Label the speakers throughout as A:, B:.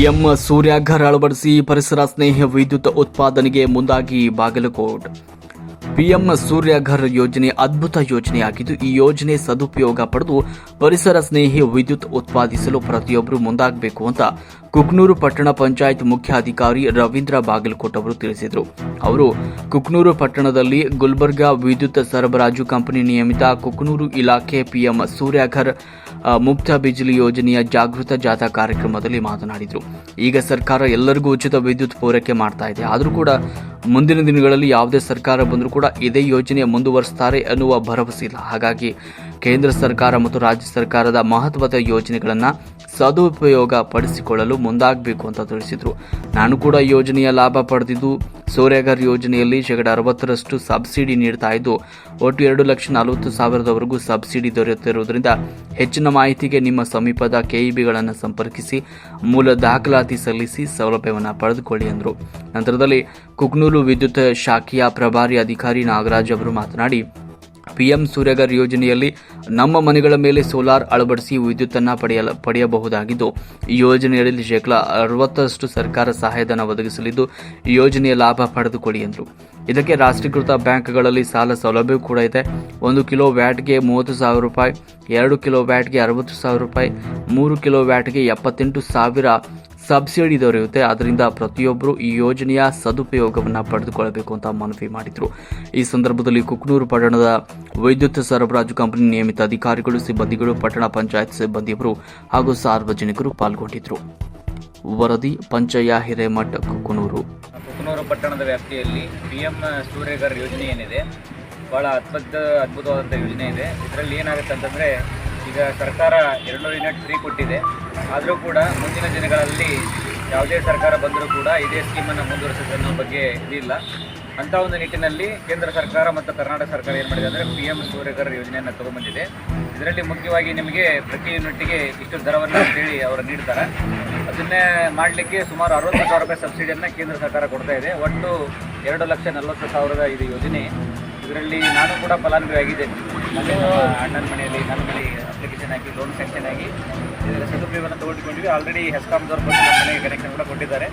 A: PM ಸೂರ್ಯಾಘರ್ ಅಳವಡಿಸಿ ಪರಿಸರ ಸ್ನೇಹಿ ವಿದ್ಯುತ್ ಉತ್ಪಾದನೆಗೆ ಮುಂದಾಗಿ ಬಾಗಲಕೋಟ್. ಪಿಎಂ ಸೂರ್ಯಘರ್ ಯೋಜನೆ ಅದ್ಭುತ ಯೋಜನೆಯಾಗಿದ್ದು, ಈ ಯೋಜನೆ ಸದುಪಯೋಗ ಪಡೆದು ಪರಿಸರ ಸ್ನೇಹಿ ವಿದ್ಯುತ್ ಉತ್ಪಾದಿಸಲು ಪ್ರತಿಯೊಬ್ಬರು ಮುಂದಾಗಬೇಕು ಅಂತ ಕುಕ್ನೂರು ಪಟ್ಟಣ ಪಂಚಾಯತ್ ಮುಖ್ಯಾಧಿಕಾರಿ ರವೀಂದ್ರ ಬಾಗಲಕೋಟ್ ಅವರು ತಿಳಿಸಿದರು. ಅವರು, ಕುಕ್ನೂರು ಪಟ್ಟಣದಲ್ಲಿ ಗುಲ್ಬರ್ಗಾ ವಿದ್ಯುತ್ ಸರಬರಾಜು ಕಂಪನಿ ನಿಯಮಿತ ಕುಕ್ನೂರು ಇಲಾಖೆ ಪಿಎಂ ಸೂರ್ಯಘರ್ ಮುಕ್ತ ಬಿಜಿಲಿ ಯೋಜನೆಯ ಜಾಗೃತ ಜಾಥಾ ಕಾರ್ಯಕ್ರಮದಲ್ಲಿ ಮಾತನಾಡಿದರು. ಈಗ ಸರ್ಕಾರ ಎಲ್ಲರಿಗೂ ಉಚಿತ ವಿದ್ಯುತ್ ಪೂರೈಕೆ ಮಾಡ್ತಾ ಇದೆ. ಆದರೂ ಕೂಡ ಮುಂದಿನ ದಿನಗಳಲ್ಲಿ ಯಾವುದೇ ಸರ್ಕಾರ ಬಂದರೂ ಕೂಡ ಇದೇ ಯೋಜನೆ ಮುಂದುವರಿಸ್ತಾರೆ ಅನ್ನುವ ಭರವಸೆ ಇಲ್ಲ. ಹಾಗಾಗಿ ಕೇಂದ್ರ ಸರ್ಕಾರ ಮತ್ತು ರಾಜ್ಯ ಸರ್ಕಾರದ ಮಹತ್ವದ ಯೋಜನೆಗಳನ್ನು ಸದುಪಯೋಗ ಪಡಿಸಿಕೊಳ್ಳಲು ಮುಂದಾಗಬೇಕು ಅಂತ ತಿಳಿಸಿದರು. ನಾನು ಕೂಡ ಯೋಜನೆಯ ಲಾಭ ಪಡೆದಿದ್ದು ಸೂರ್ಯಘರ್ ಯೋಜನೆಯಲ್ಲಿ ಶೇಕಡ ಅರವತ್ತರಷ್ಟು ಸಬ್ಸಿಡಿ ನೀಡ್ತಾ ಇದ್ದು, ಒಟ್ಟು ಎರಡು ಲಕ್ಷ ನಲವತ್ತು ಸಾವಿರದವರೆಗೂ ಸಬ್ಸಿಡಿ ದೊರೆಯುತ್ತಿರುವುದರಿಂದ ಹೆಚ್ಚಿನ ಮಾಹಿತಿಗೆ ನಿಮ್ಮ ಸಮೀಪದ ಕೆಇಬಿಗಳನ್ನು ಸಂಪರ್ಕಿಸಿ, ಮೂಲ ದಾಖಲಾತಿ ಸಲ್ಲಿಸಿ ಸೌಲಭ್ಯವನ್ನು ಪಡೆದುಕೊಳ್ಳಿ ಎಂದರು. ನಂತರದಲ್ಲಿ ಕುಕ್ನೂರು ವಿದ್ಯುತ್ ಶಾಖೆಯ ಪ್ರಭಾರಿ ಅಧಿಕಾರಿ ನಾಗರಾಜ್ ಅವರು ಮಾತನಾಡಿ ಪಿಎಂ ಸೂರ್ಯಗರ್ ಯೋಜನೆಯಲ್ಲಿ ನಮ್ಮ ಮನೆಗಳ ಮೇಲೆ ಸೋಲಾರ್ ಅಳವಡಿಸಿ ವಿದ್ಯುತ್ತನ್ನು ಪಡೆಯಲ, ಪಡೆಯಬಹುದಾಗಿದ್ದು, ಈ ಯೋಜನೆಯಲ್ಲಿ ಶೇಕಡ ಅರವತ್ತರಷ್ಟು ಸರ್ಕಾರ ಸಹಾಯಧನ ಒದಗಿಸಲಿದ್ದು ಯೋಜನೆಯ ಲಾಭ ಪಡೆದುಕೊಳ್ಳಿ ಎಂದರು. ಇದಕ್ಕೆ ರಾಷ್ಟ್ರೀಕೃತ ಬ್ಯಾಂಕ್ಗಳಲ್ಲಿ ಸಾಲ ಸೌಲಭ್ಯ ಕೂಡ ಇದೆ. ಒಂದು ಕಿಲೋ ವ್ಯಾಟ್ಗೆ ಮೂವತ್ತು ಸಾವಿರ ರೂಪಾಯಿ, ಎರಡು ಕಿಲೋ ವ್ಯಾಟ್ಗೆ ಅರವತ್ತು ಸಾವಿರ ರೂಪಾಯಿ, ಮೂರು ಕಿಲೋ ವ್ಯಾಟ್ಗೆ ಎಪ್ಪತ್ತೆಂಟು ಸಾವಿರ ಸಬ್ಸಿಡಿ ದೊರೆಯುತ್ತೆ. ಅದರಿಂದ ಪ್ರತಿಯೊಬ್ಬರು ಈ ಯೋಜನೆಯ ಸದುಪಯೋಗವನ್ನು ಪಡೆದುಕೊಳ್ಳಬೇಕು ಅಂತ ಮನವಿ ಮಾಡಿದರು. ಈ ಸಂದರ್ಭದಲ್ಲಿ ಕುಕ್ನೂರು ಪಟ್ಟಣದ ವಿದ್ಯುತ್ ಸರಬರಾಜು ಕಂಪನಿ ನಿಯಮಿತ ಅಧಿಕಾರಿಗಳು, ಸಿಬ್ಬಂದಿಗಳು, ಪಟ್ಟಣ ಪಂಚಾಯತ್ ಸಿಬ್ಬಂದಿಯವರು ಹಾಗೂ ಸಾರ್ವಜನಿಕರು ಪಾಲ್ಗೊಂಡಿದ್ದರು ವರದಿ, ಪಂಚಯ್ಯ, ಹಿರೇಮಠ, ಕುಕ್ನೂರು.
B: ಕುಕನೂರು ಪಟ್ಟಣದ ವ್ಯಾಪ್ತಿಯಲ್ಲಿ ಪಿ ಎಂ ಯೋಜನೆ ಏನಿದೆ? ಬಹಳ ಅದ್ಭುತ ಅದ್ಭುತವಾದಂಥ ಯೋಜನೆ ಇದೆ. ಇದರಲ್ಲಿ ಏನಾಗುತ್ತೆ ಅಂತಂದರೆ ಈಗ ಸರ್ಕಾರ ಎರಡುನೂರು ಯೂನಿಟ್ ಫ್ರೀ ಕೊಟ್ಟಿದೆ. ಆದರೂ ಕೂಡ ಮುಂದಿನ ದಿನಗಳಲ್ಲಿ ಯಾವುದೇ ಸರ್ಕಾರ ಬಂದರೂ ಕೂಡ ಇದೇ ಸ್ಕೀಮನ್ನು ಮುಂದುವರಿಸುತ್ತೆ ಅನ್ನೋ ಬಗ್ಗೆ ಇದಿಲ್ಲ. ಅಂಥ ಒಂದು ನಿಟ್ಟಿನಲ್ಲಿ ಕೇಂದ್ರ ಸರ್ಕಾರ ಮತ್ತು ಕರ್ನಾಟಕ ಸರ್ಕಾರ ಏನು ಮಾಡಿದೆ ಅಂದರೆ ಪಿ ಎಂ ಸೂರ್ಯಕರ್ ಯೋಜನೆಯನ್ನು ತಗೊಂಬಂದಿದೆ. ಇದರಲ್ಲಿ ಮುಖ್ಯವಾಗಿ ನಿಮಗೆ ಪ್ರತಿ ಯೂನಿಟ್ಗೆ ಇಷ್ಟು ದರವನ್ನು ಅಂತೇಳಿ ಅವರು ನೀಡ್ತಾರೆ. ಅದನ್ನೇ ಮಾಡಲಿಕ್ಕೆ ಸುಮಾರು ಅರವತ್ತು ಸಾವಿರ ರೂಪಾಯಿ ಸಬ್ಸಿಡಿಯನ್ನು ಕೇಂದ್ರ ಸರ್ಕಾರ ಕೊಡ್ತಾ ಇದೆ. ಒಟ್ಟು ಎರಡು ಲಕ್ಷ ನಲವತ್ತು ಸಾವಿರದ ಇದು ಯೋಜನೆ. ಇದರಲ್ಲಿ ನಾನು ಕೂಡ ಫಲಾನುಭವಿ ಆಗಿದ್ದೇನೆ ಅಣ್ಣನ ಮನೆಯಲ್ಲಿ ನನ್ನ ಮನೆ ಅಪ್ಲಿಕೇಶನ್ ಹಾಕಿ ಲೋನ್ ಸ್ಯಾಂಕ್ಷನ್ ಆಗಿ ಸದುಪಯೋಗವನ್ನು ತೊಗೊಂಡಿಕೊಂಡಿವಿ ಆಲ್ರೆಡಿ ಹೆಸ್ಕಾಮ್ದವ್ರು ಬಂದು ನಮ್ಮ ಮನೆಗೆ ಕನೆಕ್ಷನ್ ಕೂಡ ಕೊಟ್ಟಿದ್ದಾರೆ.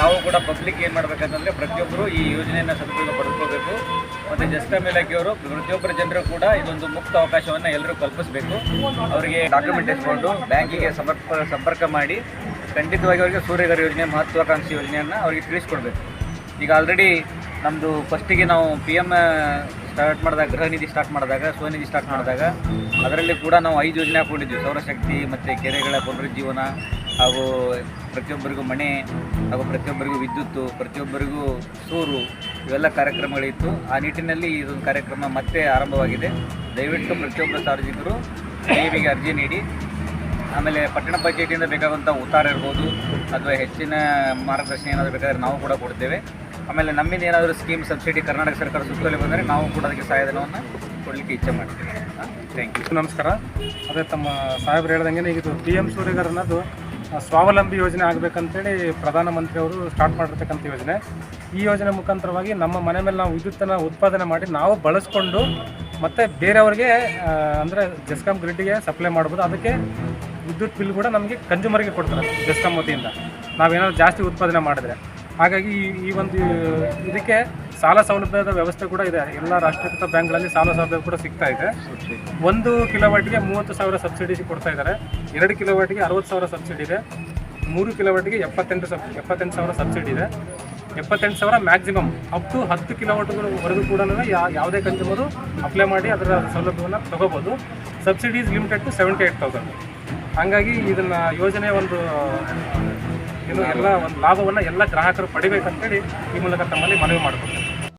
B: ನಾವು ಕೂಡ ಪಬ್ಲಿಕ್ ಏನು ಮಾಡಬೇಕಂತಂದರೆ ಪ್ರತಿಯೊಬ್ಬರು ಈ ಯೋಜನೆಯನ್ನು ಸದುಪಯೋಗ ಪಡೆದುಕೋಬೇಕು ಮತ್ತು ಜಸ್ಕಾಮ್ ಅವರು ಪ್ರತಿಯೊಬ್ಬರ ಜನರು ಕೂಡ ಇದೊಂದು ಮುಕ್ತ ಅವಕಾಶವನ್ನು ಎಲ್ಲರೂ ಕಲ್ಪಿಸಬೇಕು. ಅವರಿಗೆ ಡಾಕ್ಯುಮೆಂಟ್ ಇಸ್ಕೊಂಡು ಬ್ಯಾಂಕಿಗೆ ಸಂಪರ್ಕ ಸಂಪರ್ಕ ಮಾಡಿ ಖಂಡಿತವಾಗಿ ಅವರಿಗೆ ಸೂರ್ಯಗರ್ ಯೋಜನೆ, ಮಹತ್ವಾಕಾಂಕ್ಷಿ ಯೋಜನೆಯನ್ನು ಅವರಿಗೆ ತಿಳಿಸ್ಕೊಡ್ಬೇಕು. ಈಗ ಆಲ್ರೆಡಿ ನಮ್ಮದು ಫಸ್ಟಿಗೆ ನಾವು ಪಿ ಎಂ ಸ್ಟಾರ್ಟ್ ಮಾಡಿದಾಗ ಗೃಹ ನಿಧಿ ಸ್ಟಾರ್ಟ್ ಮಾಡಿದಾಗ, ಸ್ವನಿಧಿ ಸ್ಟಾರ್ಟ್ ಮಾಡಿದಾಗ, ಅದರಲ್ಲಿ ಕೂಡ ನಾವು ಐದು ಯೋಜನೆ ಹಾಕೊಂಡಿದ್ವಿ ಸೌರಶಕ್ತಿ ಮತ್ತು ಕೆರೆಗಳ ಪುನರುಜ್ಜೀವನ ಹಾಗೂ ಪ್ರತಿಯೊಬ್ಬರಿಗೂ ಮನೆ ಹಾಗೂ ಪ್ರತಿಯೊಬ್ಬರಿಗೂ ವಿದ್ಯುತ್ತು, ಪ್ರತಿಯೊಬ್ಬರಿಗೂ ಸೂರು, ಇವೆಲ್ಲ ಕಾರ್ಯಕ್ರಮಗಳಿತ್ತು. ಆ ನಿಟ್ಟಿನಲ್ಲಿ ಇದೊಂದು ಕಾರ್ಯಕ್ರಮ ಮತ್ತೆ ಆರಂಭವಾಗಿದೆ. ದಯವಿಟ್ಟು ಪ್ರತಿಯೊಬ್ಬ ಸಾರ್ವಜನಿಕರು ಗೆ ಅರ್ಜಿ ನೀಡಿ. ಆಮೇಲೆ ಪಟ್ಟಣ ಪಂಚಾಯತಿಯಿಂದ ಬೇಕಾಗುವಂಥ ಉತ್ತಾರ ಇರ್ಬೋದು, ಅಥವಾ ಹೆಚ್ಚಿನ ಮಾರ್ಗದರ್ಶನ ಏನಾದರೂ ಬೇಕಾದರೆ ನಾವು ಕೂಡ ಕೊಡ್ತೇವೆ. ಆಮೇಲೆ ನಮ್ಮಿಂದ ಏನಾದರೂ ಸ್ಕೀಮ್ ಸಬ್ಸಿಡಿ ಕರ್ನಾಟಕ ಸರ್ಕಾರ ಸುತ್ತಲೇ ಬಂದರೆ ನಾವು ಕೂಡ ಅದಕ್ಕೆ ಸಹಾಯಧನವನ್ನು ಕೊಡಲಿಕ್ಕೆ ಇಚ್ಛೆ ಮಾಡ್ತೀವಿ. ಥ್ಯಾಂಕ್ ಯು
C: ನಮಸ್ಕಾರ. ಅದೇ ತಮ್ಮ ಸಾಹೇಬ್ರು ಹೇಳ್ದಂಗೆ ಇದು ಪಿ ಎಂ ಸೂರ್ಯಗರ್ ಅನ್ನೋದು ಸ್ವಾವಲಂಬಿ ಯೋಜನೆ ಆಗಬೇಕಂತೇಳಿ ಪ್ರಧಾನಮಂತ್ರಿಯವರು ಸ್ಟಾರ್ಟ್ ಮಾಡಿರ್ತಕ್ಕಂಥ ಯೋಜನೆ. ಈ ಯೋಜನೆ ಮುಖಾಂತರವಾಗಿ ನಮ್ಮ ಮನೆ ಮೇಲೆ ನಾವು ವಿದ್ಯುತ್ತನ್ನು ಉತ್ಪಾದನೆ ಮಾಡಿ ನಾವು ಬಳಸ್ಕೊಂಡು ಮತ್ತು ಬೇರೆಯವ್ರಿಗೆ ಅಂದರೆ ಜೆಸ್ಕಾಮ್ ಗ್ರಿಡ್ಗೆ ಸಪ್ಲೈ ಮಾಡ್ಬೋದು. ಅದಕ್ಕೆ ವಿದ್ಯುತ್ ಬಿಲ್ ಕೂಡ ನಮಗೆ ಕನ್ಸ್ಯೂಮರ್ಗೆ ಕೊಡ್ತಾರೆ ಜೆಸ್ಕಾಮ್ ವತಿಯಿಂದ. ನಾವೇನಾದ್ರು ಜಾಸ್ತಿ ಉತ್ಪಾದನೆ ಮಾಡಿದ್ರೆ. ಹಾಗಾಗಿ ಈ ಒಂದು ಇದಕ್ಕೆ ಸಾಲ ಸೌಲಭ್ಯದ ವ್ಯವಸ್ಥೆ ಕೂಡ ಇದೆ. ಎಲ್ಲ ರಾಷ್ಟ್ರೀಕೃತ ಬ್ಯಾಂಕ್ಗಳಲ್ಲಿ ಸಾಲ ಸೌಲಭ್ಯ ಕೂಡ ಸಿಗ್ತಾ ಇದೆ. ಒಂದು ಕಿಲೋವಾಟ್ಗೆ ಮೂವತ್ತು ಸಾವಿರ ಸಬ್ಸಿಡಿ ಕೊಡ್ತಾ ಇದ್ದಾರೆ. ಎರಡು ಕಿಲೋವಾಟ್ಗೆ ಅರವತ್ತು ಸಾವಿರ ಸಬ್ಸಿಡಿ ಇದೆ. ಮೂರು ಕಿಲೋವಾಟ್ಗೆ ಎಪ್ಪತ್ತೆಂಟು ಸಬ್ ಎಪ್ಪತ್ತೆಂಟು ಸಾವಿರ ಸಬ್ಸಿಡಿ ಇದೆ. ಎಪ್ಪತ್ತೆಂಟು ಸಾವಿರ ಮ್ಯಾಕ್ಸಿಮಮ್ ಅಪ್ ಟು ಹತ್ತು ವರೆಗೂ ಕೂಡ ಯಾವುದೇ ಕನ್ಸ್ಯೂಮರು ಅಪ್ಲೈ ಮಾಡಿ ಅದರ ಸೌಲಭ್ಯವನ್ನು ತಗೋಬೋದು. Subsidy is limited to seventy eight thousand ಹಾಗಾಗಿ ಇದನ್ನು ಯೋಜನೆ ಒಂದು ಏನು ಎಲ್ಲ ಒಂದು ಲಾಭವನ್ನು ಎಲ್ಲ ಗ್ರಾಹಕರು ಪಡಿಬೇಕಂತೇಳಿ ಈ ಮೂಲಕ ತಮ್ಮಲ್ಲಿ ಮನವಿ ಮಾಡಿಕೊಡ್ತೇನೆ